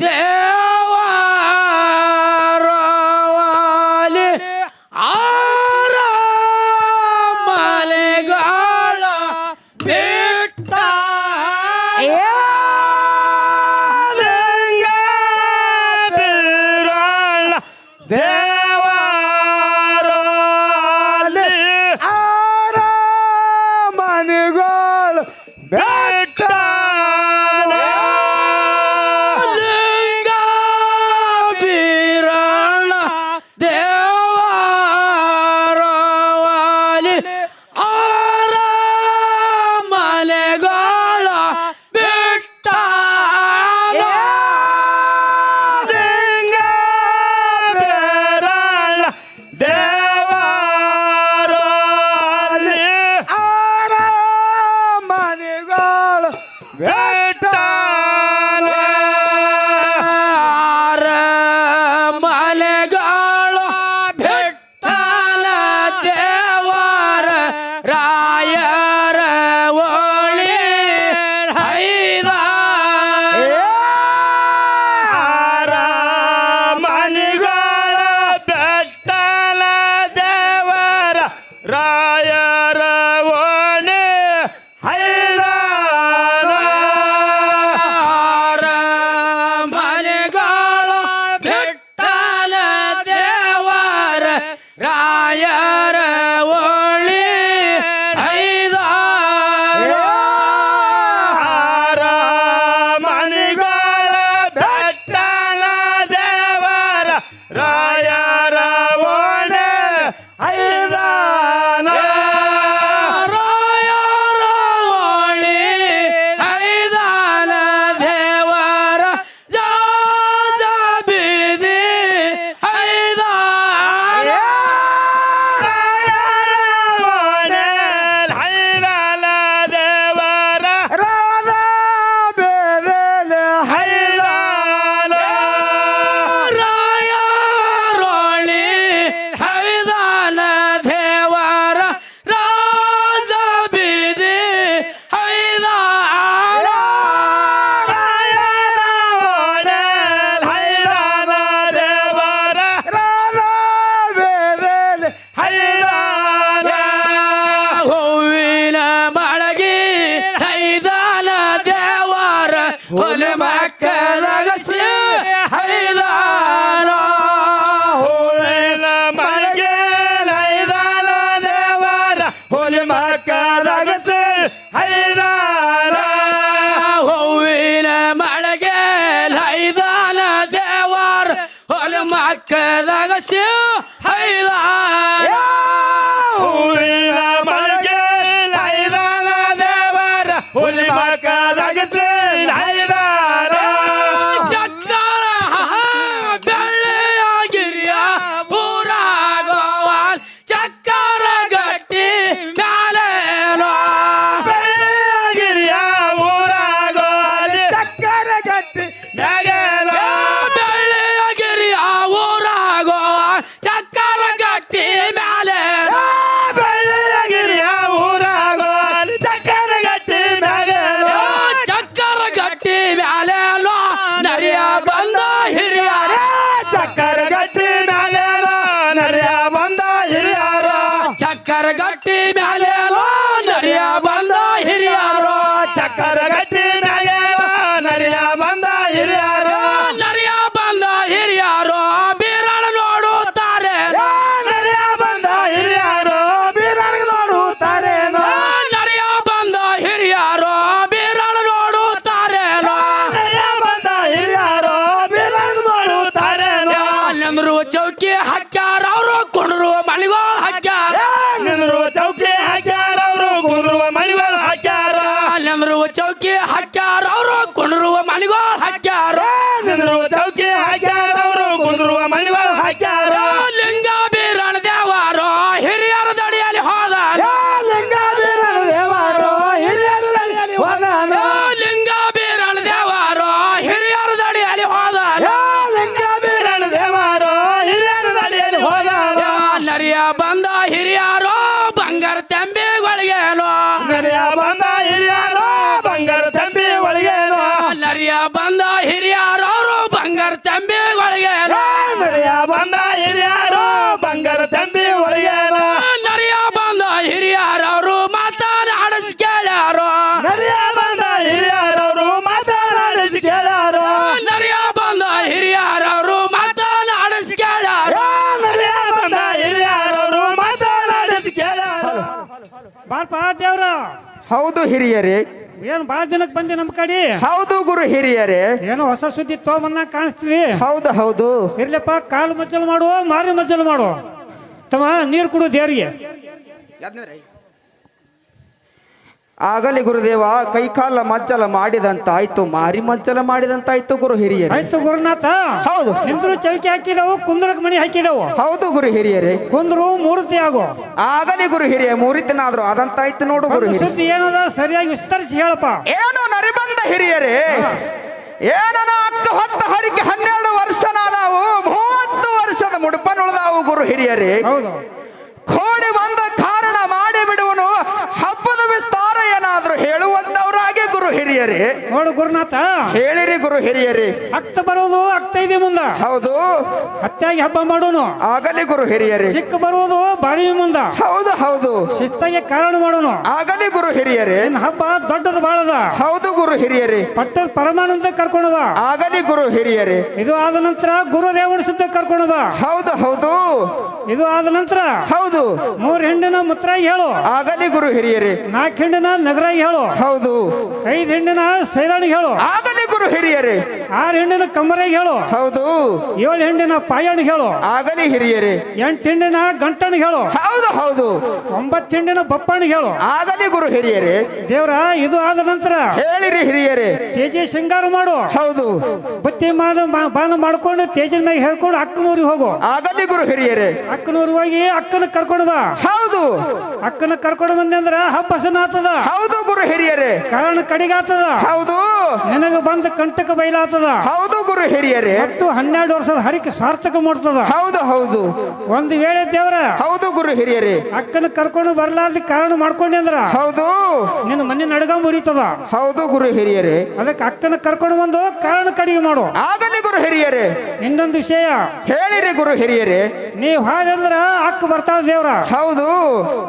কে ಬಂದ ಹಿರಿಯರವರು ಬಂಗಾರ ತಂಬಿ ಒಳಗೆ ನಡೆಯ ಬಂದ ಹಿರಿಯರು ಬಂಗಾರ ತಂಬಿ ಒಳಗೆ ನಡೆಯ ಬಂದ ಹಿರಿಯರವರು ಮಾತನಾಡಿಸಿ ಕೇಳ್ಯಾರು. ನಡೆಯ ಬಂದ ಹಿರಿಯರವರು ಮಾತನಾಡಿಸಿ ಕೇಳ್ಯಾರು. ನಡೆಯ ಬಂದ ಹಿರಿಯರವರು ಮಾತನಾಡಿಸಿ ಕೇಳ್ಯಾರು. ನಡೆಯ ಬಂದ ಹಿರಿಯರವರು ಮಾತನಾಡಿಸಿ ಕೇಳ್ಯಾರು. ಬಾಳ್ ಹೌದು ಹಿರಿಯರೇ ಏನ್ ಬಹಳ ಜನಕ್ಕೆ ಬಂದಿ ನಮ್ಮ ಕಡೆ? ಹೌದು ಗುರು ಹಿರಿಯರೇ. ಏನೋ ಹೊಸ ಸುದ್ದಿ ತೋಮನ್ನ ಕಾಣಿಸ್ತೀರಿ ಹೌದು ಹೌದು. ಇರ್ಲಪ್ಪ ಕಾಲು ಮಜ್ಜಲ್ ಮಾಡುವ ಮಾರಿ ಮಜ್ಜಲ್ ಮಾಡುವ ತಮ್ಮ ನೀರು ಕುಡು ದೇವ್ರಿಗೆ. ಆಗಲಿ ಗುರುದೇವ ಕೈಕಾಲ ಮಜ್ಜಲ ಮಾಡಿದಂತಾಯ್ತು ಮಾರಿ ಮಜ್ಜಲ ಮಾಡಿದಂತಾಯ್ತು ಗುರು ಹಿರಿಯರೇ. ಆಯ್ತು ಗುರುನಾಥ. ಹೌದು. ನಿಂದ್ರು ಚೌಕಿ ಹಾಕಿದವು ಕುಂದ್ರಕ್ ಮಣಿ ಹಾಕಿದವು. ಹೌದು ಗುರು ಹಿರಿಯರೇ. ಕುಂದ್ರು ಮೂರ್ತಿ ಆಗು. ಆಗಲಿ ಗುರು ಹಿರಿಯ ಮೂರಿತನಾದ್ರು ಅದಂತಾಯ್ತು ನೋಡು ಗುರು ಒಂದು ಹಿರಿಯ ಸುದ್ದಿ ಏನದ? ಸರಿಯಾಗಿ ವಿಸ್ತರಿಸಿ ಹೇಳಪ್ಪ. ಏನೋ ನರಿಬಂದ ಹಿರಿಯರೇ. ಏನನ ಹತ್ತು ಹತ್ತು ಹರಿಕೆ ಹನ್ನೆರಡು ವರ್ಷನಾದವು ಮೂವತ್ತು ವರ್ಷದ ಮುಡುಪನುಳದಾವು ಗುರು ಹಿರಿಯರೇ. ಹೌದು ಕೋಡಿ ಬಂದ ಕಾರಣ ಮಾಡಿ ಬಿಡುವನು ಹಬ್ಬದ ವಿಸ್ತಾರ ಏನಾದ್ರು ಹೇಳುವಂತವರಾಗಿ ಗುರು ಹಿರಿಯರೇ. ನೋಡು ಗುರುನಾಥ. ಹೇಳಿರಿ ಗುರು ಹಿರಿಯರೇ. ಅಕ್ತ ಬರೋದು ಅಕ್ತ ಇದೆ ಮುಂದ. ಹೌದು. ಹತ್ಯಾಗಿ ಹಬ್ಬ ಮಾಡೋನು. ಆಗಲಿ ಗುರು ಹಿರಿಯರೇ. ಚಿಕ್ಕ ಬರುವುದು ಬಾರಿ ಮುಂದ. ಹೌದು ಹೌದು. ಶಿಸ್ತಾಗಿ ಕಾರಣ ಮಾಡೋನು. ಆಗಲಿ ಗುರು ಹಿರಿಯರೇ. ಹಬ್ಬ ದೊಡ್ಡದು ಬಾಳದ. ಹೌದು ಗುರು ಹಿರಿಯರೇ. ಪಟ್ಟದ ಪರಮಾನಂದ ಕರ್ಕೊಂಡವ. ಆಗಲಿ ಗುರು ಹಿರಿಯರೇ. ಇದು ಆದ ನಂತರ ಗುರು ರೇವಣಿಸಿದ್ದ ಸಿದ್ಧ ಬಾ ಹೌದು ಹೌದು. ಇದು ಆದ ನಂತರ ಹೌದು. ಮೂರ್ ಹೆಂಡಿನ ಮುತ್ರಾಗಿ ಹೇಳು. ಆಗಲಿ ಗುರು ಹಿರಿಯರೇ. ನಾಲ್ಕು ಹೆಂಡಿನ ನಗರಾಗಿ ಹೇಳು. ಹೌದು. ಐದು ಹೆಂಡಿನ ಸೈದಾಣಿಗೆ ಹೇಳು. ಆಗಲಿ ಗುರು ಹಿರಿಯರೇ. ಆರು ಹೆಣ್ಣಿನ ಕಮರೆಗೆ ಹೇಳು. ಹೌದು. ಏಳು ಹೆಣ್ಣಿನ ಪಾಯಣಿಗೆ ಹೇಳು. ಆಗಲಿ ಹಿರಿಯರೇ. ಎಂಟು ಹೆಣ್ಣಿನ ಗಂಟಣಿಗೆ ಹೇಳು. ಹೌದು ಹೌದು. ಒಂಬತ್ತು ಹೆಣ್ಣಿನ ಬಪ್ಪಣಿಗೆ ಹೇಳು. ಆಗಲಿ ಗುರು ಹಿರಿಯರೇ. ದೇವ್ರ ಇದು ಆದ ನಂತರ ಹೇಳಿರಿ ಹಿರಿಯರೇ. ತೇಜಿ ಶೃಂಗಾರ ಮಾಡು. ಹೌದು. ಬತ್ತಿ ಮಾಡು ಬಾನ ಮಾಡ್ಕೊಂಡು ತೇಜಿನ ಮ್ಯಾಗ ಹೇಳ್ಕೊಂಡು ಅಕ್ಕನೂರಿಗೆ ಹೋಗು. ಆಗಲಿ ಗುರು ಹಿರಿಯರೇ. ಅಕ್ಕನೂರಿಗೆ ಹೋಗಿ ಅಕ್ಕನ ಕರ್ಕೊಂಡು ಬಾ. ಹೌದು. ಅಕ್ಕನ ಕರ್ಕೊಂಡು ಬಂದೆ ಅಂದ್ರೆ ಹಬ್ಬ ಹೌದು. ಗುರು ಹಿರಿಯರೇ. ಕಾರಣ ಕಡಿಗಾತದ. ಹೌದು. ನನಗ ಬಂದ ಕಂಟಕ ಬಯಲಾತದ. ಹೌದು ಗುರು ಹಿರಿಯರೇ. ಮತ್ತು ಹನ್ನೆರಡು ವರ್ಷದ ಹರಿಕೆ ಸಾರ್ಥಕ ಮಾಡ್ತದ. ಹೌದು ಹೌದು. ಒಂದು ವೇಳೆ ದೇವರ ಹೌದು ಗುರು ಹಿರಿಯರೇ. ಅಕ್ಕನ ಕರ್ಕೊಂಡು ಬರ್ಲಾರ್ದ ಕಾರಣ ಮಾಡ್ಕೊಂಡೆ ಅಂದ್ರ ಹೌದು. ನಿನ್ನ ಮನೆ ನಡಗ ಮುರಿತದ. ಹೌದು ಗುರು ಹಿರಿಯರೇ. ಅದಕ್ಕೆ ಅಕ್ಕನ ಕರ್ಕೊಂಡು ಬಂದು ಕಾರಣ ಕಡಿಗೆ ಮಾಡು. ಆಗಲಿ ಗುರು ಹಿರಿಯರೇ. ಇನ್ನೊಂದು ವಿಷಯ. ಹೇಳಿರಿ ಗುರು ಹಿರಿಯರೇ. ನೀವು ಹಾಗಂದ್ರ ಅಕ್ಕ ಬರ್ತಾಳ ದೇವ್ರ. ಹೌದು.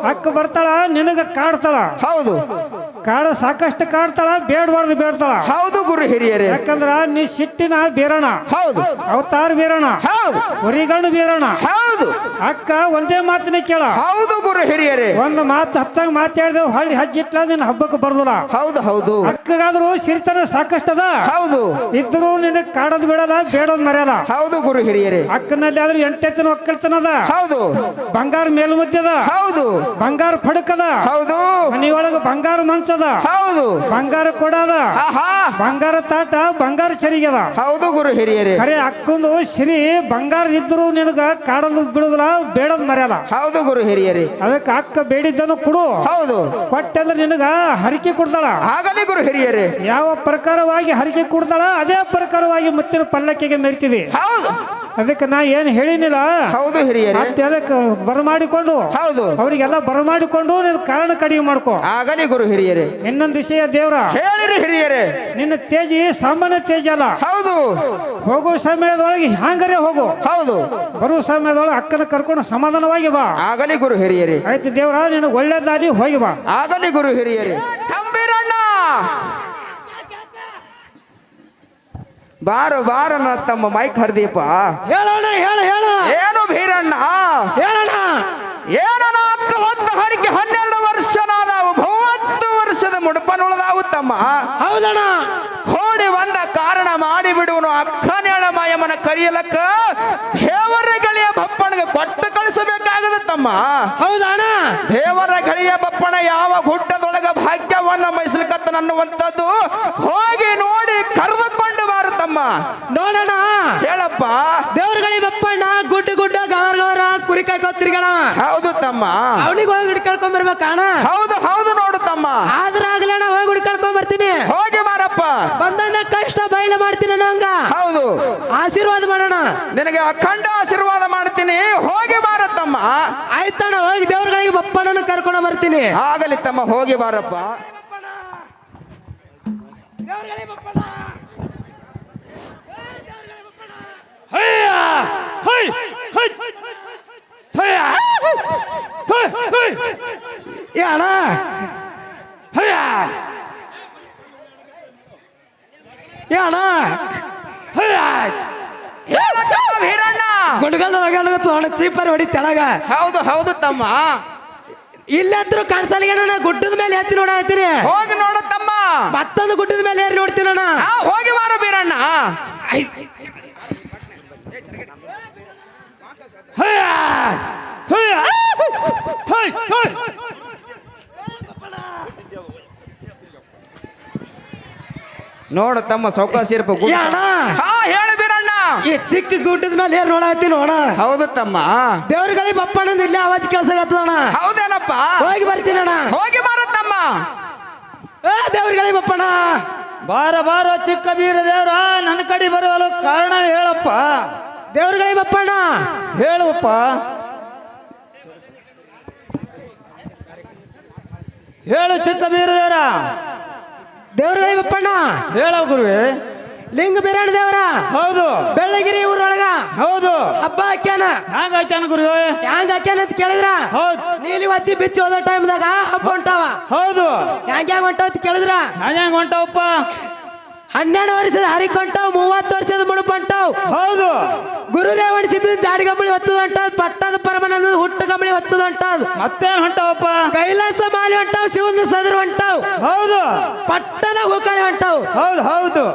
ಅಕ್ಕ ಬರ್ತಾಳ ನಿನಗ ಕಾಡ್ತಾಳ. ಹೌದು. ಕಾಡ ಸಾಕಷ್ಟು ಕಾಡ್ತಾಳ ಬೇಡಬಾರ್ದು ಬೇಡ್ತಾಳ. ಹೌದು ಗುರು ಹಿರಿಯರೇ. ಯಾಕಂದ್ರ ನೀ ಸಿಟ್ಟಿನ ಬೀರಣ ಹೌದು. ಅವತಾರ ಬೀರಣ ಹೌದು. ಹುರಿಗಣ್ಣ ಬೀರಣ ಹೌದು. ಅಕ್ಕ ಒಂದೇ ಮಾತಿನ ಕೇಳ. ಹೌದು ಗುರು ಹಿರಿಯರೇ. ಒಂದು ಮಾತು ಹತ್ತಾಗ ಮಾತಾಡಿದೆವು ಹಳ್ಳಿ ಹಜ್ಜಿಟ್ಲ ನಿನ್ನ ಹಬ್ಬಕ್ಕೆ ಬರ್ದಲ್ಲ. ಹೌದು ಹೌದು. ಅಕ್ಕಗಾದ್ರು ಸಿರಿತನ ಸಾಕಷ್ಟದ. ಹೌದು. ಇದ್ರು ನಿನ್ನ ಕಾಡೋದು ಬಿಡಲ್ಲ ಬೇಡೋದು ಮರೆಯಲ್ಲ ಹೌದು ಗುರು ಹಿರಿಯರೇ. ಅಕ್ಕನಲ್ಲಿ ಆದ್ರೆ ಎಂಟೆತ್ತಿನ ಒಕ್ಕಲ್ತನದ. ಹೌದು. ಬಂಗಾರ ಮೇಲ್ಮುದ್ದದ ಹೌದು. ಬಂಗಾರ ಪಡಕದ. ಹೌದು. ಮನೆಯೊಳಗ ಬಂಗಾರ ಮಂಚದ. ಹೌದು. ಬಂಗಾರ ಕೊಡದ. ಬಂಗಾರ ತಾಟ ಬಂಗಾರ ಚರಿಗದ. ಹೌದು ಗುರು ಹಿರಿಯರೇ. ಅರೆ ಅಕ್ಕಂದು ಸಿರಿ ಬಂಗಾರ ಇದ್ರು ನಿನಗ ಕಾಡದ ಬಿಡುದಿಲ್ಲ ಬೇಡದ್ ಮರೆಯಲ್ಲ ಹೌದು ಗುರು ಹಿರಿಯರೇ. ಅದಕ್ಕೆ ಅಕ್ಕ ಬೇಡಿದ್ದನ್ನು ಕೊಡು. ಹೌದು. ಕೊಟ್ಟಂದ್ರೆ ನಿನಗ ಹರಿಕೆ ಕೊಡ್ತಾಳ. ಆಗಲಿ ಗುರು ಹಿರಿಯರೇ. ಯಾವ ಪ್ರಕಾರವಾಗಿ ಹರಿಕೆ ಕೊಡ್ತಾಳ ಅದೇ ಪ್ರಕಾರವಾಗಿ ಮುತ್ತಿನ ಪಲ್ಲಕ್ಕಿಗೆ ಮೆರಿತಿದೆ. ಹೌದು. ಅದಕ್ಕೆ ನಾ ಏನು ಹೇಳಿನಿಲ್ಲ? ಹೌದು ಹಿರಿಯರೇ. ಅದಕ್ಕೆ ಬರಮಾಡಿಕೊಂಡು ಹೌದು. ಅವರಿಗೆಲ್ಲ ಬರಮಾಡಿಕೊಂಡು ನಿನ್ನ ಕಾರಣ ಕಡಿಮೆ ಮಾಡ್ಕೊ. ಆಗಲಿ ಗುರು ಹಿರಿಯರೇ. ಇನ್ನೊಂದು ವಿಷಯ ದೇವ್ರ. ಹೇಳಿರಿ ಹಿರಿಯರೇ. ನಿನ್ನ ತೇಜಿ ಸಾಮಾನ್ಯ ತೇಜ ಅಲ್ಲ. ಹೌದು. ಹೋಗೋ ಸಮಯದೊಳಗೆ ಹ್ಯಾಂಗರೆ ಹೋಗು. ಹೌದು. ಬರುವ ಸಮಯದೊಳಗೆ ಅಕ್ಕನ ಕರ್ಕೊಂಡು ಸಮಾಧಾನವಾಗಿ ಬಾ. ಆಗಲಿ ಗುರು ಹಿರಿಯರೇ. ಆಯ್ತು ದೇವ್ರ ನಿನಗೆ ಒಳ್ಳೆ ದಾರಿ ಹೋಗಿ ಬಾ. ಆಗಲಿ ಗುರು ಹಿರಿಯರೇ. ಬಾರು ಬಾರ ತಮ್ಮ ಮೈಕ್ ಹರಿದೀಪ. ಹೇಳೋಣ ಹೇಳ ಹೇಳ. ಏನು ಭೀರಣ್ಣ ಹೇಳೋಣ ಏನನ ನಾಲ್ಕು ಒಂದು ಹರಿಕೆ ಹನ್ನೆರಡು ವರ್ಷನಾದವು ಮೂವತ್ತು ವರ್ಷದ ಮುಡುಪನುಳದಾವು ತಮ್ಮ. ಹೌದಣ್ಣ. ಕೋಡಿ ಬಂದ ಕಾರಣ ಮಾಡಿ ಬಿಡುವನು ಅಕ್ಕನೇಳ ಮಾಯಮ್ಮನ ಕರಿಯಲಕ್ಕ ದೇವರ ಗಳಿಯ ಬಪ್ಪನಿಗೆ ಕೊಟ್ಟು ಕಳಿಸಬೇಕಾಗದ ತಮ್ಮ. ಹೌದಣ್ಣ. ದೇವರ ಗಳಿಯ ಬಪ್ಪನ ಯಾವ ಗುಡ್ಡದೊಳಗ ಭಾಗ್ಯವನ್ನ ಮೈಸಲಿಕತ್ತನ ಅನ್ನುವಂಥದ್ದು ಹೋಗಿ ನೋಡಿ ನೋಡೋಣ ಹೇಳಪ್ಪ. ದೇವ್ರಗಳಿ ಬಪ್ಪಣ್ಣ ಗುಡ್ಡ ಗುಡ್ಡ ಗವರ್ ಗವರ ಕುರಿ ಕಾಯ್ಕೋ ತಿರ್ಗಣ ಹೌದು ತಮ್ಮ. ಅವನಿಗೆ ಹೋಗಿ ಹುಡ್ಕಳ್ಕೊಂಡ್ ಬರ್ಬೇಕಣ್ಣ ಹೌದು ಹೌದು ನೋಡು ತಮ್ಮ. ಆದ್ರ ಆಗ್ಲಣ್ಣ ಹೋಗಿ ಹುಡ್ಕಳ್ಕೊಂಡ್ ಬರ್ತೀನಿ. ಹೋಗಿ ಬಾರಪ್ಪ ಬಂದಂದ ಕಷ್ಟ ಬಯಲು ಮಾಡ್ತೀನಿ ನಂಗ. ಹೌದು. ಆಶೀರ್ವಾದ ಮಾಡೋಣ. ನಿನಗೆ ಅಖಂಡ ಆಶೀರ್ವಾದ ಮಾಡ್ತೀನಿ. ಹೋಗಿ ಬಾರ ತಮ್ಮ. ಆಯ್ತಣ್ಣ ಹೋಗಿ ದೇವ್ರಗಳಿಗೆ ಬಪ್ಪಣ್ಣನ ಕರ್ಕೊಂಡು ಬರ್ತೀನಿ. ಆಗಲಿ ತಮ್ಮ ಹೋಗಿ ಬಾರಪ್ಪ ಹಯ್ಯ ಹೈ ಹೈ ಹಯ್ಯ ಹೈ ಹೈ ಏ ಅಣ್ಣ. ಹಯ್ಯ. ಏ ಅಣ್ಣ. ಹಯ್ಯ. ಹೇಳಕ್ಕ ಭೀರಣ್ಣ ಗುಂಡ್ಗಲ್ ಅಣ್ಣ. ಚೀಪರ್ ಹೊಡಿ ತೆಳಗ. ಹೌದು ಹೌದು ತಮ್ಮ. ಇಲ್ಲಂತ್ರು ಕಾಣಿಸಲಿಗೆ ಗುಡ್ಡದ ಮೇಲೆ ಎತ್ತಿ ನೋಡತ್ತೀನಿ ಹೋಗಿ ನೋಡು ತಮ್ಮ. ಮತ್ತೊಂದು ಗುಡ್ಡದ ಮೇಲೆ ಏರಿ ನೋಡ್ತೀನಣ್ಣ ಹೋಗಿ ಬಾರು ಬೀರಣ್ಣ. ಹಯ್ಯ! ಹಯ್ಯ. ಥುಯ್, ಥುಯ್. ನೋಡು ತಮ್ಮ ಸೌಕಾಶ ಇರ್ಪ ಏ ಅಣ್ಣ! ಹಾ ಹೇಳು ಬೀರಣ್ಣ. ಈ ಚಿಕ್ಕ ಗುಡ್ಡದ ಮೇಲೆ ಏನ್ ನೋಡತ್ತೀನಿ ಅಣ್ಣ? ಹೌದು ತಮ್ಮ. ದೇವ್ರಗಳಿಗೆ ಬಪ್ಪಣ್ಣಂದ ಇಲ್ಲೇ ಆವಾಜ್ ಕೇಳ್ಸಾಗತ್ತದಣ್ಣ ಹೌದೇನಪ್ಪ? ಹೋಗಿ ಬರ್ತೀನಣ್ಣ ಹೋಗಿ ಬಾರು ತಮ್ಮ. ಏ ದೇವ್ರಗಳಿಗೆ ಬಪ್ಪಣ್ಣ. ಬಾರ ಬಾರ ಚಿಕ್ಕ ಬೀರ ದೇವ್ರ ನನ್ನ ಕಡೆ ಬರುವಲು ಕಾರಣ ಹೇಳಪ್ಪ. ದೇವ್ರಗಳಿಗೆ ಬಪ್ಪಣ್ಣ. ಹೇಳುವಪ್ಪ. ಹೇಳು ಚಿಕ್ಕ ಬೀರ ದೇವ್ರ. ದೇವ್ರಗಳಿಗೆ ಬಪ್ಪಣ್ಣ ಹೇಳ ಗುರುವೆ. ಲಿಂಗ ಬಿರಾಣ ದೇವರ. ಹೌದು. ಬೆಳ್ಳಗಿರಿ ಊರೊಳಗ. ಹೌದು. ಹಬ್ಬ ಹಾಕ್ಯಾನ. ಹ್ಯಾಂಗ ಹಾಕ್ಯಾನ ಗುರು ಹ್ಯಾಂಗ ಹಾಕ್ಯಾನ ಅಂತ ಕೇಳಿದ್ರ? ಹೌದು. ನೀಲಿ ಒತ್ತಿ ಬಿಚ್ಚಿ ಹೋದ ಟೈಮ್ದಾಗ ಹಬ್ಬ ಹೊಂಟಾವ ಹೌದು. ಹ್ಯಾಂಗ ಹ್ಯಾಂಗ ಹೊಂಟಾವ ಅಂತ ಕೇಳಿದ್ರ? ಹ್ಯಾಂಗ ಹೊಂಟವಪ್ಪ? ಹನ್ನೆರಡು ವರ್ಷದ ಹರಿಕೊಂಟಾವ್ ಮೂವತ್ತು ವರ್ಷದ ಮುಡುಪ ಹೊಂಟಾವ್ ಹೌದು. ಗುರು ರೇವಣಿಸಿದ ಜಾಡಿ ಗಂಬಳಿ ಹೊತ್ತದ ಹೊಂಟದ್ ಪಟ್ಟದ ಪರಮನಂದ ಹುಟ್ಟ ಗಂಬಳಿ ಹೊತ್ತದ ಹೊಂಟದ್ ಮತ್ತೇನ್ ಹೊಂಟವಪ್ಪ? ಕೈಲಾಸ ಮಾಲಿ ಹೊಂಟಾವ್ ಶಿವಂದ್ರ ಸದ್ರ ಹೊಂಟಾವ್. ಹೌದು. ಪಟ್ಟದ ಹೂಕಳಿ ಹೊಂಟಾವ್. ಹೌದು ಹೌದು.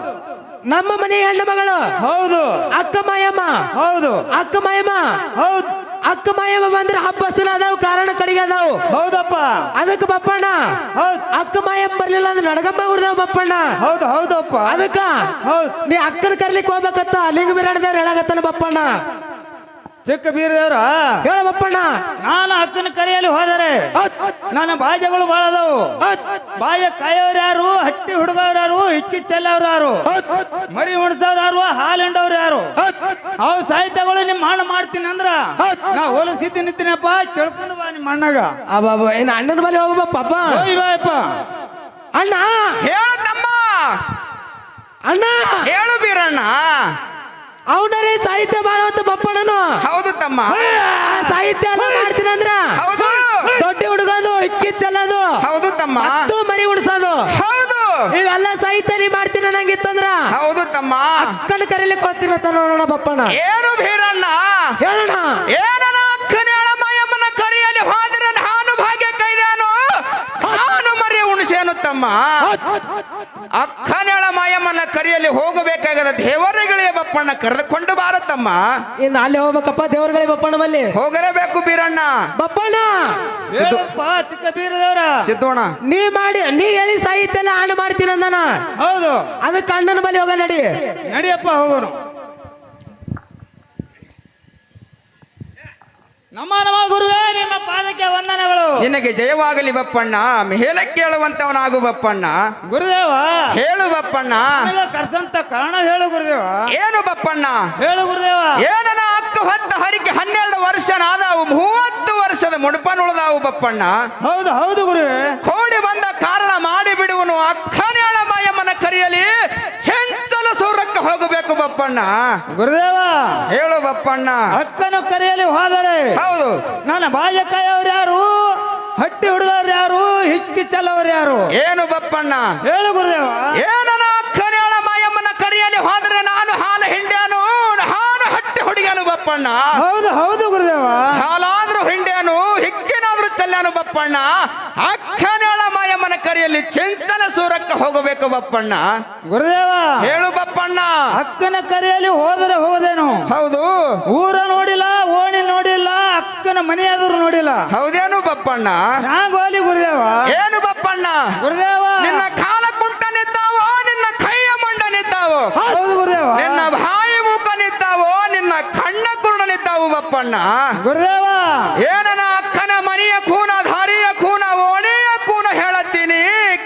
ನಮ್ಮ ಮನೆ ಹೆಣ್ಣು ಮಗಳು. ಹೌದು. ಅಕ್ಕ ಮಾಯಮ್ಮ ಹೌದು. ಅಕ್ಕ ಮಾಯಮ್ಮ ಹೌದು. ಅಕ್ಕ ಮಾಯಮ್ಮ ಬಂದ್ರೆ ಹಬ್ಬ ಸಲ ಅದಾವ ಕಾರಣ ಕಡೆಗೆ ಅದಾವ. ಹೌದಪ್ಪ. ಅದಕ್ಕೆ ಬಪ್ಪಣ್ಣ. ಹೌದು. ಅಕ್ಕ ಮಾಯಮ್ಮ ಬರ್ಲಿಲ್ಲ ಅಂದ್ರೆ ನಡಗಮ್ಮ ಊರ್ದಾವ ಬಪ್ಪಣ್ಣ. ಹೌದು ಹೌದಪ್ಪ. ಅದಕ್ಕ? ಹೌದು. ನೀ ಅಕ್ಕನ ಕರ್ಲಿಕ್ಕೆ ಹೋಗ್ಬೇಕತ್ತ ಲಿಂಗ ಬಿರಾಣದೇವ್ರು ಹೇಳಾಗತ್ತಾನ ಬಪ್ಪಣ್ಣ. ಚಿಕ್ಕ ಬೀರದೇವ್ರ ಹೇಳ ಬಪ್ಪಣ್ಣ ನಾನು ಅಕ್ಕನ ಕರೆಯಲ್ಲಿ ಹೋದರೆ ನನ್ನ ಬಾಜಗಳು ಭಾಳ ಅದಾವು ಬಾಯ ಕಾಯೋರು ಯಾರು ಹಟ್ಟಿ ಹುಡುಗವ್ರು ಯಾರು ಹಿಕ್ಕಿ ಚೆಲ್ಲವ್ರು ಯಾರು ಮರಿ ಉಣ್ಸವ್ರು ಯಾರು ಹಾಲು ಹಿಂಡವ್ರು ಯಾರು? ಅವ್ ಸಾಹಿತ್ಯಗಳು ನಿಮ್ಮ ಅಣ್ಣ ಮಾಡ್ತೀನಿ ಅಂದ್ರ ನಾ ಹೋಲಕ್ ಸಿದ್ಧ ನಿಂತೀನಪ್ಪ ತಿಳ್ಕೊಂಡು ಬಾ ನಿಮ್ಮ ಅಣ್ಣಗ ಅಬ್ಬಬ್ಬ ಏನ್ ಅಣ್ಣನ ಮನೆ ಹೋಗ ಪಾಪ. ಹೋಯ್ ಬಾಯಪ್ಪ ಅಣ್ಣ. ಹೇಳ ತಮ್ಮ ಅಣ್ಣ. ಹೇಳು ಬೀರಣ್ಣ. ಅವನರೇ ಸಾಹಿತ್ಯ ಮಾಡುವಂತ ಬಪ್ಪಣನು ಹೌದು ತಮ್ಮ. ಸಾಹಿತ್ಯ ಎಲ್ಲ ಮಾಡ್ತೀನಂದ್ರ ಹೌದು. ದೊಡ್ಡ ಹುಡುಗದು ಇಕ್ಕಿ ಚೆಲ್ಲೋದು ಹೌದು ತಮ್ಮ. ಅದು ಮರಿ ಉಡ್ಸೋದು ಹೌದು. ಇವೆಲ್ಲ ಸಾಹಿತ್ಯ ನೀ ಮಾಡ್ತೀನಿ ನಂಗಿತ್ತಂದ್ರ ಹೌದು ತಮ್ಮ. ಅಕ್ಕನ ಕರೀಲಿಕ್ಕೆ ಹೋಗ್ತೀನಂತ ನೋಡೋಣ ಬಪ್ಪಣ್ಣ. ಏನು ಬೀರಣ್ಣ? ಹೇಳೋಣ ಏನನ ಅಕ್ಕನೇಳ ಮಾಯಮ್ಮನ ಕರಿಯಲ್ಲಿ ಹೋದರೆ ನಾನು ಭಾಗ್ಯ ಕೈದಾನು ನಾನು ಮರಿ ಉಣಿಸೇನು ತಮ್ಮ ಅಕ್ಕನೇಳ ಮಾಯಮ್ಮನ ಕರೆಯಲ್ಲಿ ಹೋಗಬೇಕಾಗದ ದೇವರುಗಳೇ ಬಪ್ಪಣ್ಣ ಕರೆದುಕೊಂಡು ಬಾರತಮ್ಮ ಇನ್ನು ಅಲ್ಲಿ ಹೋಗ್ಬೇಕಪ್ಪ ದೇವರುಗಳೇ ಬಪ್ಪಣ್ಣ ಮಲ್ಲಿ. ಹೋಗಲೇಬೇಕು ಬೀರಣ್ಣ. ಬಪ್ಪಣ್ಣ! ಹೇಳಪ್ಪ ಚಿಕ್ಕ ಬೀರದವರ. ಸಿದ್ದೋಣ. ನೀ ಮಾಡಿ ನೀ ಹೇಳಿ ಸಾಹಿತ್ಯ ಎಲ್ಲ ಹಾಡು ಮಾಡ್ತೀನಿ ಅಂದನ ಹೌದು. ಅದಕ್ಕೆ ಅಣ್ಣನ ಬಳಿ ಹೋಗ ನಡಿ. ನಡಿಯಪ್ಪ ಹೋಗೋನು. ನಮ್ಮ ನಮ್ಮ ಗುರುವೇ ನಿಮ್ಮ ಪಾದಕ್ಕೆ ವಂದನೆಗಳು. ನಿನಗೆ ಜಯವಾಗಲಿ ಬಪ್ಪಣ್ಣ ಮೇಲೆ ಕೇಳುವಂತವನಾಗು ಬಪ್ಪಣ್ಣ. ಗುರುದೇವ ಹೇಳು ಬಪ್ಪಣ್ಣ. ಕರ್ಸಂತ ಕಾರಣ ಹೇಳು ಗುರುದೇವ. ಏನು ಬಪ್ಪಣ್ಣ? ಹೇಳು ಗುರುದೇವ. ಏನನ ಹತ್ತು ಹತ್ತು ಹರಿಕೆ ಹನ್ನೆರಡು ವರ್ಷ ನಾದಾವು ಮೂವತ್ತು ವರ್ಷದ ಮುಡುಪನುಳದಾವು ಬಪ್ಪಣ್ಣ. ಹೌದು ಹೌದು ಗುರುವೇ. ಕೋಡಿ ಬಂದ ಕಾರಣ ಮಾಡಿ ಬಿಡುವನು ಅಕ್ಕನೇಳ ಮಾಯಮ್ಮನ ಕರಿಯಲಿ ಚೆಂಚಲ ಸೂರಕ್ಕೆ ಹೋಗಬೇಕು ಬಪ್ಪಣ್ಣ. ಗುರುದೇವ. ಹೇಳು ಬಪ್ಪಣ್ಣ. ಅಕ್ಕನ ಕರೆಯಲಿ ಹೋದರೆ. ಹೌದು. ನನ್ನ ಬಾಯಕಾಯವ್ರು ಯಾರು? ಹಟ್ಟಿ ಹುಡುಗವ್ರು ಯಾರು? ಹಿಕ್ಕಿ ಚಲವ್ರ ಯಾರು? ಏನು ಬಪ್ಪಣ್ಣ? ಹೇಳು ಗುರುದೇವ. ಏನನ ಅಕ್ಕನೇಳ ಮಾಯಮ್ಮನ ಕರಿಯಲಿ ಹೋದರೆ ನಾನು ಹಾಲು ಹಿಂಡ್ಯಾನು. ಹಾಲು ಹಟ್ಟಿ ಹುಡುಗನು ಬಪ್ಪಣ್ಣ. ಹೌದು ಹೌದು ಗುರುದೇವ. ಹಾಲಾದ್ರೂ ಹಿಂಡ್ಯಾನು ಚಲ್ಯಾನು ಬಪ್ಪಣ್ಣ. ಅಕ್ಕನಾಳ ಮಾಯಮ್ಮನ ಕರೆಯಲ್ಲಿ ಚಿಂಚನ ಸೂರಕ್ಕೆ ಹೋಗಬೇಕು ಬಪ್ಪಣ್ಣ. ಗುರುದೇವ. ಹೇಳು ಬಪ್ಪಣ್ಣ. ಅಕ್ಕನ ಕರೆಯಲ್ಲಿ ಹೋದರೆ ಹೋದೇನು. ಹೌದು. ಊರ ನೋಡಿಲ್ಲ ಓಣಿ ನೋಡಿಲ್ಲ ಅಕ್ಕನ ಮನೆಯಾದ್ರು ನೋಡಿಲ್ಲ. ಹೌದೇನು ಬಪ್ಪಣ್ಣ? ಹೋಲಿ ಗುರುದೇವ? ಏನು ಬಪ್ಪಣ್ಣ? ಗುರುದೇವ. ನಿನ್ನ ಕಾಲ ಕುಂಟನಿದ್ದಾವೋ ನಿನ್ನ ಕೈಯ ಮಂಡನಿದ್ದಾವೋ? ಹೌದು ಗುರುದೇವ. ನಿನ್ನ ಬಾಯಿ ಮೂಕನಿದ್ದಾವೋ ನಿನ್ನ ಕಣ್ಣ ಕುರುಡನಿದ್ದಾವು ಬಪ್ಪಣ್ಣ. ಗುರುದೇವ. ಏನನ ಅಕ್ಕನ ಮನೆಯ ಕೂನ ದಾರಿಯ ಕೂನ ಓಣಿಯ ಕೂನ ಹೇಳತ್ತೀನಿ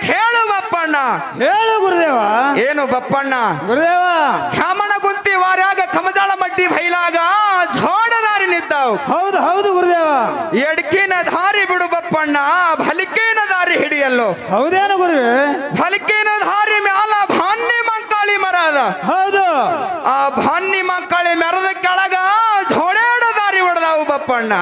ಕೇಳು ಬಪ್ಪಣ್ಣ ಹೇಳು ಗುರುದೇವ ಏನು ಬಪ್ಪಣ್ಣ ಗುರುದೇವ. ಕ್ಯಾಮಣ ಗುಂತಿ ವಾರ್ಯಾಗ ಕಮಜಾಳ ಮಡ್ಡಿ ಬೈಲಾಗ ಝೋಡದಾರಿ ನಿದ್ದಾವ್ ಹೌದು ಹೌದು ಗುರುದೇವ. ಎಡ್ಕಿನ ದಾರಿ ಬಿಡು ಬಪ್ಪಣ್ಣ ಭಲಿಕೇನ ದಾರಿ ಹಿಡಿಯಲ್ಲೋ. ಹೌದೇನು ಗುರುವೆ? ಭಲಿಕೇನ ದಾರಿ ಮ್ಯಾಲ ಭಾನ್ನಿ ಮಂಕಾಳಿ ಮರ ಅದ ಹೌದು. ಆ ಭಾನ್ನಿ ಮಂಕಾಳಿ ಮರದ ಕೆಳಗ ಝೋಡೇಡ ದಾರಿ ಹೊಡೆದಾವು ಬಪ್ಪಣ್ಣ.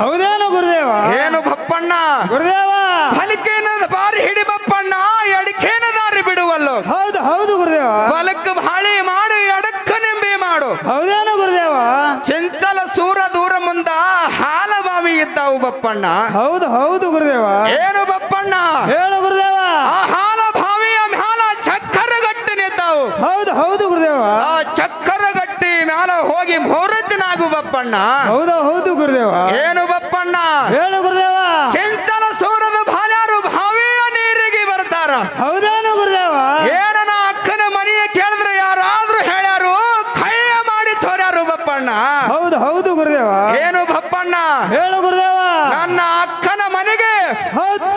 ಹೌದೇನು ಗುರುದೇವ? ಏನು ಬಪ್ಪಣ್ಣ? ಗುರುದೇವ. ಭಲಿಕೇನ ದಾರಿ ಹಿಡಿ ಬಪ್ಪಣ್ಣ ಎಡಕಿನ ದಾರಿ ಬಿಡುವಲ್ಲೋ ಹೌದು ಹೌದು ಗುರುದೇವ ಬಲಕ್ ಬಾಳಿ ಮಾಡು ಎಡಕ್ಕ ನಿಂಬಿ ಮಾಡು ಹೌದೇನು ಗುರುದೇವ ಚೆಂಚಲ ಸೂರ ದೂರ ಮುಂದ ಹಾಲ ಬಾವಿ ಇದ್ದಾವ ಇರ್ತಾವು ಬಪ್ಪಣ್ಣ ಹೌದು ಹೌದು ಗುರುದೇವ. ಏನು ಬಪ್ಪಣ್ಣ ಹೇಳು ಗುರುದೇವ. ಆ ಹಾಲ ಭಾವಿಯ ಮ್ಯಾಲ ಚಕ್ಕರ ಗಟ್ಟಿ ನಿಂತಾವು. ಹೌದು ಹೌದು ಗುರುದೇವ. ಆ ಚಕ್ಕರ ಗಟ್ಟಿ ಮ್ಯಾಲ ಹೋಗಿ ಮುಹೂರ್ತಿನಾಗು ಬಪ್ಪಣ್ಣ. ಹೌದು ಹೌದು ಗುರುದೇವ. ಏನು ಬಪ್ಪಣ್ಣ ಹೇಳು ಗುರುದೇವ ಚೆಂಚಲ ಸೂರದ ಬಾಲ್ಯಾರು ಬಾವಿಯ ನೀರಿಗೆ ಬರ್ತಾರ ಹೌದೇನು ಗುರುದೇವ ಏನನ ಅಕ್ಕನ ಮನೆಯ ಕೇಳಿದ್ರೆ ಯಾರಾದ್ರೂ ಹೇಳ್ಯಾರು ಕೈಯ ಮಾಡಿ ತೋರ್ಯಾರು ಬಪ್ಪಣ್ಣ ಹೌದು ಹೌದು ಗುರುದೇವ ಏನು ಬಪ್ಪಣ್ಣ ಹೇಳು ಗುರುದೇವ ನನ್ನ ಅಕ್ಕನ ಮನೆಗೆ ಹೌದು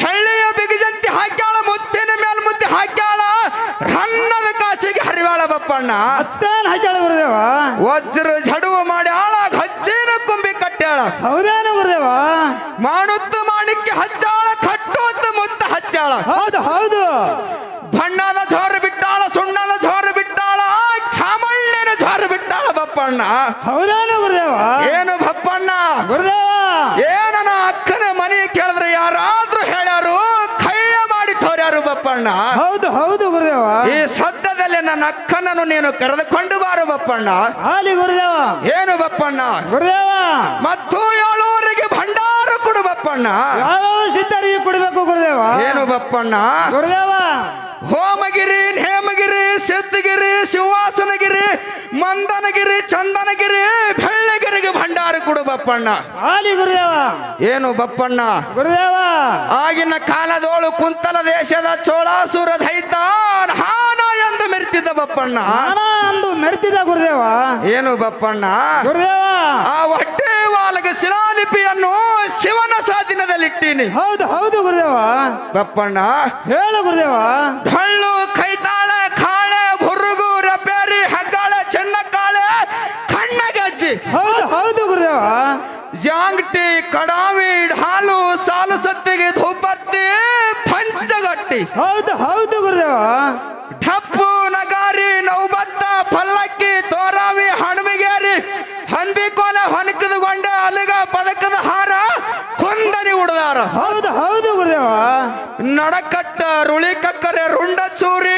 ಬೆಳ್ಳಿಯ ಬಿಗಿಜಂತಿ ಹಾಕ್ಯಾಳ ಮುತ್ತಿನ ಮೇಲೆ ಮುದ್ದೆ ಹಾಕ್ಯಾಳ ರನ್ನದ ಕಾಸಿಗೆ ಮತ್ತೇನ್ ಹಾಕ್ಯಾಳ ಗುರುದೇವ? ವಜ್ರ ಜಡುವ ಮಾಡಿ ಆಳಾಗ ಹಚ್ಚೇನ ಕುಂಬಿ ಕಟ್ಟ್ಯಾಳ. ಹೌದೇನು ಗುರುದೇವ? ಮಾಡುತ್ತ ಮಾಡಿಕ್ಕೆ ಹಚ್ಚಾಳ ಕಟ್ಟುತ್ತ ಮುತ್ತ ಹಚ್ಚಾಳ. ಹೌದು ಹೌದು. ಬಣ್ಣದ ಜೋರ ಬಿಟ್ಟಾಳ ಸುಣ್ಣದ ಜೋರ ಬಿಟ್ಟಾಳ ಠಾಮಣ್ಣಿನ ಜೋರ ಬಿಟ್ಟಾಳ ಬಪ್ಪಣ್ಣ. ಹೌದೇನು ಗುರುದೇವ? ಏನು ಬಪ್ಪಣ್ಣ? ಗುರುದೇವ! ಏನನ ಅಕ್ಕನ ಮನೆ ಕೇಳಿದ್ರೆ ಯಾರಾದ್ರೂ ಹೇಳ್ಯಾರು ಕೈಯ ಮಾಡಿ ತೋರ್ಯಾರು ಬಪ್ಪಣ್ಣ. ಹೌದು ಹೌದು ಗುರುದೇವ. ಈ ನನ್ನ ಅಕ್ಕನನ್ನು ನೀನು ಕರೆದುಕೊಂಡು ಬಾರು ಬಪ್ಪಣ್ಣ. ಆಲಿ ಗುರುದೇವ. ಏನು ಬಪ್ಪಣ್ಣ? ಗುರುದೇವ. ಮತ್ತು ಏಳೂರಿಗೆ ಭಂಡಾರ ಕೊಡು ಬಪ್ಪಣ್ಣ. ಸಿದ್ಧರಿಗೆ ಕುಡಿಬೇಕು ಗುರುದೇವ? ಏನು ಬಪ್ಪಣ್ಣ? ಗುರುದೇವ. ಹೋಮಗಿರಿ ಹೇಮಗಿರಿ ಸಿದ್ಧಗಿರಿ ಶಿವಾಸನಗಿರಿ ಮಂದನಗಿರಿ ಚಂದನಗಿರಿ ಬೆಳ್ಳಗಿರಿಗೆ ಭಂಡಾರ ಕೊಡು ಬಪ್ಪಣ್ಣ. ಆಲಿ ಗುರುದೇವ. ಏನು ಬಪ್ಪಣ್ಣ? ಗುರುದೇವ. ಆಗಿನ ಕಾಲದೋಳು ಕುಂತಲ ದೇಶದ ಚೋಳಾಸುರ ದೈತ ಹಾನ ಮೆರೆತಿದ್ದ ಬಪ್ಪಣ್ಣ? ಅಂದು ಮೆರೆತಿದ್ದ ಗುರುದೇವ. ಏನು ಬಪ್ಪಣ್ಣ? ಗುರುದೇವ. ಆ ಹೊಟ್ಟೆ ವಾಲಗ ಶಿಲಾಲಿಪಿಯನ್ನು ಶಿವನ ಸಾಧನದಲ್ಲಿಟ್ಟೀನಿ ಹೌದು ಹೌದು ಗುರುದೇವ. ಬಪ್ಪಣ್ಣ ಹೇಳು ಗುರುದೇವ. ಢಳ್ಳು ಕೈತಾಳೆ ಕಾಳೆ ಹುರುಗು ರಪೇರಿ ಹಗ್ಗಾಳೆ ಚೆನ್ನಕ್ಕಾಳೆ ಕಣ್ಣಗಜ್ಜಿ. ಹೌದು ಹೌದು ಗುರುದೇವ. ಜಾಂಗ್ಟಿ ಕಡಾವಿ ಹಾಲು ಸಾಲು ಸತ್ತಿಗೆ ಧೂಪತ್ತಿ ಪಂಚಗಟ್ಟಿ. ಹೌದು ಹೌದು ಗುರುದೇವ. ಹೌದು ಹೌದು ಗುರುದೇವ. ನಡಕಟ್ಟ ರುಳಿ ಕಕ್ಕರೆ ರುಂಡ ಚೂರಿ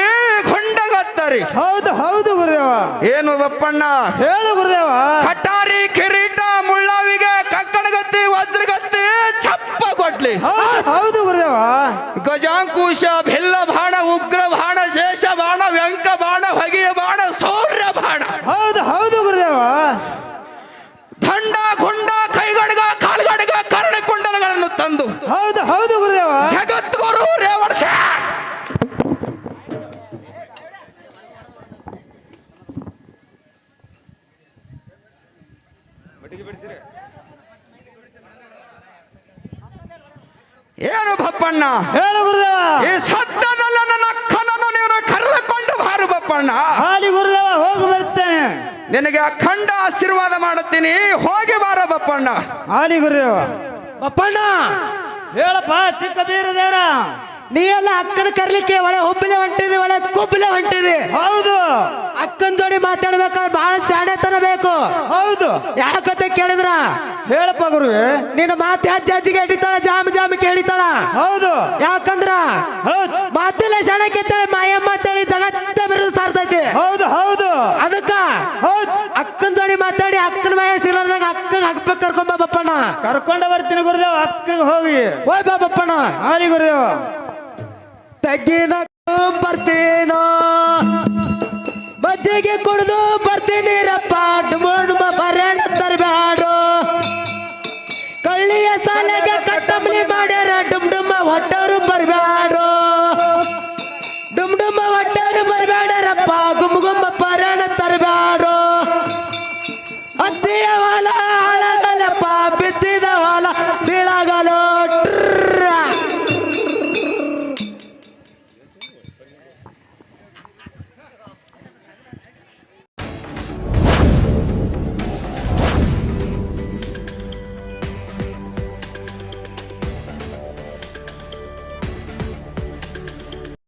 ಗೊಂಡಗತ್ತರಿ ಹೌದು ಹೌದು ಗುರುದೇವ. ಏನು ಬಪ್ಪಣ್ಣ ಹೇಳು ಗುರುದೇವ. ಕಟಾರಿ ಕಿರೀಟ ಮುಳ್ಳಾವಿಗೆ ಕಕ್ಕಣಗತ್ತಿ ವಜ್ರಗತ್ತಿ ಚಪ್ಪ ಕೊಟ್ಲಿ. ಹೌದು ಗುರುದೇವ. ಗಜಾಂಕುಶ ಭಿಲ್ಲ ಬಾಣ ಉಗ್ರ ಬಾಣ ಶೇಷ ಬಾಣ ವ್ಯಂಕ ಬಾಣ ಹೊಗೆಯ ಬಾಣ ಸೌರ್ಯ ಬಾಣ ಹೌದು ಹೌದು ಗುರುದೇವ ದಂಡ ಗುಂಡ ಕೈಗಡಗ ಕಾಲ್ಗಡಗ ಕರ್ಣ ಕುಂಡಲಗಳನ್ನು ತಂದು ಹೌದು ಹೌದು ಗುರುದೇವ ಜಗದ್ಗುರು ರೇವಣಸ ಏನು ಬಪ್ಪಣ್ಣ ಹೇಳು ಗುರುದೇವ ಈ ಸದ್ಯದಲ್ಲ ನನ್ನ ಅಕ್ಕನನ್ನು ನೀನು ಕರೆದುಕೊಂಡು ಬಾರು ಬಪ್ಪಣ್ಣ ಹಾಲಿ ಗುರುದೇವ ಹೋಗಿ ಬರ್ತೇನೆ ನಿನಗೆ ಅಖಂಡ ಆಶೀರ್ವಾದ ಮಾಡುತ್ತೀನಿ. ಹೋಗಿ ಬಾರ ಬಪ್ಪಣ್ಣ. ಆಲಿ ಗುರುದೇವ ಬಪ್ಪಣ್ಣ! ಹೇಳಪ್ಪ ಚಿಕ್ಕ ಬೀರದೇವ್ರ. ನೀ ಎಲ್ಲ ಅಕ್ಕನ ಕರ್ಲಿಕ್ಕೆ ಒಳ್ಳೆ ಹುಬ್ಬಲೆ ಹೊಂಟಿದಿ ಒಳ್ಳೆ ಕುಬ್ಬಲೆ ಹೊಂಟಿದಿ ಹೌದು. ಅಕ್ಕನ ಜೋಡಿ ಮಾತಾಡ್ಬೇಕಾದ್ರೆ ಬಹಳ ಶಾಣೆತನ ಬೇಕು. ಹೌದು. ಯಾಕತೆ ಕೇಳಿದ್ರ? ಹೇಳಪ್ಪ ಗುರು ನಿನ್ನ ಮಾತು ಅಜ್ಜಿ ಅಜ್ಜಿಗೆ ಹಿಡಿತಾಳ ಜಾಮ್ ಜಾಮ್ ಕೇಳಿತಾಳ ಹೌದು. ಯಾಕಂದ್ರ? ಮಾತಿಲ್ಲ ಸಾಣೆ ಕೆತ್ತಾಳೆ ಮಾಯಮ್ಮ ಅಂತೇಳಿ ಸಾರ್ತೈತಿ ಹೌದು ಹೌದು. ಅದಕ್ಕ? ಹೌದು. ಅಕ್ಕನ ಜೋಡಿ ಮಾತಾಡಿ ಅಕ್ಕನ ಮಯ ಸಿಗ್ಲಾರ್ದಾಗ ಅಕ್ಕಗೆ ಹಾಕ್ಬೇಕು ಕರ್ಕೊಂಬ ಬಪ್ಪಣ್ಣ. ಕರ್ಕೊಂಡ ಬರ್ತೀನಿ ಗುರುದೇವ ಅಕ್ಕಗೆ ಹೋಗಿ. ಹೋಯ್ ಬಾ ಬಪ್ಪಣ್ಣ. ಹಾಲಿ ಗುರುದೇವ. ತಗ್ಗಿನ ಬರ್ತೀನೋ? ಮಜ್ಜಿಗೆ ಕುಡಿದು ಬರ್ತೀನಿ ರಪ್ಪ. ಡುಮುಡುಮ ಬರೇಣ ತರಬೇಡು